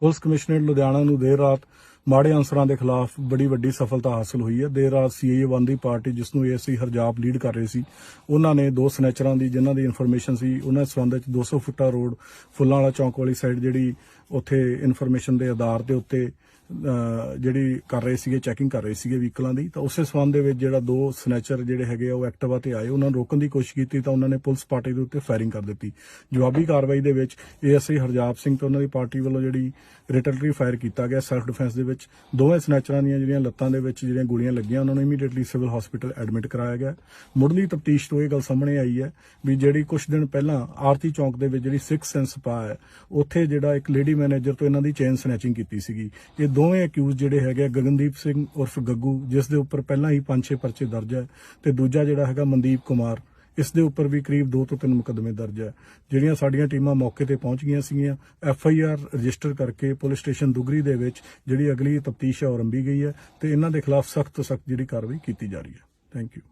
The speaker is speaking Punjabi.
ਪੁਲਿਸ ਕਮਿਸ਼ਨਰ ਲੁਧਿਆਣਾ ਨੂੰ ਦੇਰ ਰਾਤ ਮਾੜੇ ਅਨਸਰਾਂ ਦੇ ਖਿਲਾਫ ਬੜੀ ਵੱਡੀ ਸਫਲਤਾ ਹਾਸਲ ਹੋਈ ਹੈ। ਦੇਰ ਰਾਤ ਸੀਆਈਏ ਵਨ ਦੀ ਪਾਰਟੀ ਜਿਸ ਨੂੰ ਏਐਸਆਈ ਹਰਜਾਪ ਲੀਡ ਕਰ ਰਹੇ ਸੀ, ਉਹਨਾਂ ਨੇ ਦੋ ਸਨੈਚਰਾਂ ਦੀ ਜਿਨ੍ਹਾਂ ਦੀ ਇਨਫੋਰਮੇਸ਼ਨ ਸੀ, ਉਹਨਾਂ ਦੇ ਸੰਬੰਧ ਵਿੱਚ 200 ਫੁੱਟਾ ਰੋਡ ਫੁੱਲਾਂ ਵਾਲਾ ਚੌਂਕ ਵਾਲੀ ਸਾਈਡ ਜਿਹੜੀ ਉੱਥੇ ਇਨਫੋਰਮੇਸ਼ਨ ਦੇ ਆਧਾਰ ਦੇ ਉੱਤੇ ਜਿਹੜੀ ਕਰ ਰਹੇ ਸੀਗੇ ਚੈਕਿੰਗ ਕਰ ਰਹੇ ਸੀਗੇ ਵਹੀਕਲਾਂ ਦੀ, ਤਾਂ ਉਸੇ ਸਬੰਧ ਦੇ ਵਿੱਚ ਜਿਹੜਾ ਦੋ ਸਨੈਚਰ ਜਿਹੜੇ ਹੈਗੇ ਆ, ਉਹ ਐਕਟਿਵਾ ਤੇ ਆਏ। ਉਹਨਾਂ ਨੂੰ ਰੋਕਣ ਦੀ ਕੋਸ਼ਿਸ਼ ਕੀਤੀ, ਤਾਂ ਉਹਨਾਂ ਨੇ ਪੁਲਿਸ ਪਾਰਟੀ ਦੇ ਉੱਤੇ ਫਾਇਰਿੰਗ ਕਰ ਦਿੱਤੀ। ਜਵਾਬੀ ਕਾਰਵਾਈ ਦੇ ਵਿੱਚ ਏਐਸਆਈ ਹਰਜਾਪ ਸਿੰਘ ਤੇ ਉਹਨਾਂ ਦੀ ਪਾਰਟੀ ਵੱਲੋਂ ਜਿਹੜੀ ਰਿਟਲਟਰੀ ਫਾਇਰ ਕੀਤਾ ਗਿਆ। ਸੈਲਫ ਡਿਫੈਂਸ ਦੇ ਵਿੱਚ ਦੋਵੇਂ ਸਨੈਚਰਾਂ ਦੀਆਂ ਜਿਹੜੀਆਂ ਲੱਤਾਂ ਦੇ ਵਿੱਚ ਜਿਹੜੀਆਂ ਗੋਲੀਆਂ ਲੱਗੀਆਂ, ਉਹਨਾਂ ਨੂੰ ਇਮੀਡੀਏਟਲੀ ਸਿਵਲ ਹਸਪੀਟਲ ਐਡਮਿਟ ਕਰਾਇਆ ਗਿਆ। ਮੁੱਢਲੀ ਤਫਤੀਸ਼ ਤੋਂ ਇਹ ਗੱਲ ਸਾਹਮਣੇ ਆਈ ਹੈ ਵੀ ਜਿਹੜੀ ਕੁਝ ਦਿਨ ਪਹਿਲਾਂ ਆਰਤੀ ਚੌਂਕ ਦੇ ਵਿੱਚ ਜਿਹੜੀ ਸਿਕਸ ਸੈਂਸ ਪਾ ਹੈ, ਉੱਥੇ ਜਿਹੜਾ ਇੱਕ ਲੇਡੀ ਮੈਨੇਜਰ ਤੋਂ ਇਹਨਾਂ ਦੀ ਚੇਨ ਸਨੈਚਿੰਗ ਕੀਤੀ ਸੀਗੀ। ਇਹ ਦੋਵੇਂ ਅਕਿਊਜ਼ ਜਿਹੜੇ ਹੈਗੇ ਆ, ਗਗਨਦੀਪ ਸਿੰਘ ਉਰਫ ਗੱਗੂ ਜਿਸ ਦੇ ਉੱਪਰ ਪਹਿਲਾਂ ਹੀ 5-6 ਪਰਚੇ ਦਰਜ ਹੈ ਤੇ ਦੂਜਾ ਜਿਹੜਾ ਹੈਗਾ ਮਨਦੀਪ ਕੁਮਾਰ ਇਸ ਦੇ ਉੱਪਰ ਵੀ ਕਰੀਬ 2 ਤੋਂ 3 ਮੁਕੱਦਮੇ ਦਰਜ ਹੈ ਜਿਹੜੀਆਂ ਸਾਡੀਆਂ ਟੀਮਾਂ ਮੌਕੇ ਤੇ ਪਹੁੰਚ ਗਈਆਂ ਸੀਗੀਆਂ ਐਫ ਆਈ ਆਰ ਰਜਿਸਟਰ ਕਰਕੇ ਪੁਲਿਸ ਸਟੇਸ਼ਨ ਦੁਗਰੀ ਦੇ ਵਿੱਚ ਜਿਹੜੀ ਅਗਲੀ ਤਫਤੀਸ਼ ਹੈ ਉਹ ਆਰੰਭੀ ਗਈ ਹੈ ਤੇ ਇਹਨਾਂ ਦੇ ਖਿਲਾਫ ਸਖਤ ਤੋਂ ਸਖਤ ਜਿਹੜੀ ਕਾਰਵਾਈ ਕੀਤੀ ਜਾ ਰਹੀ ਹੈ ਥੈਂਕ ਯੂ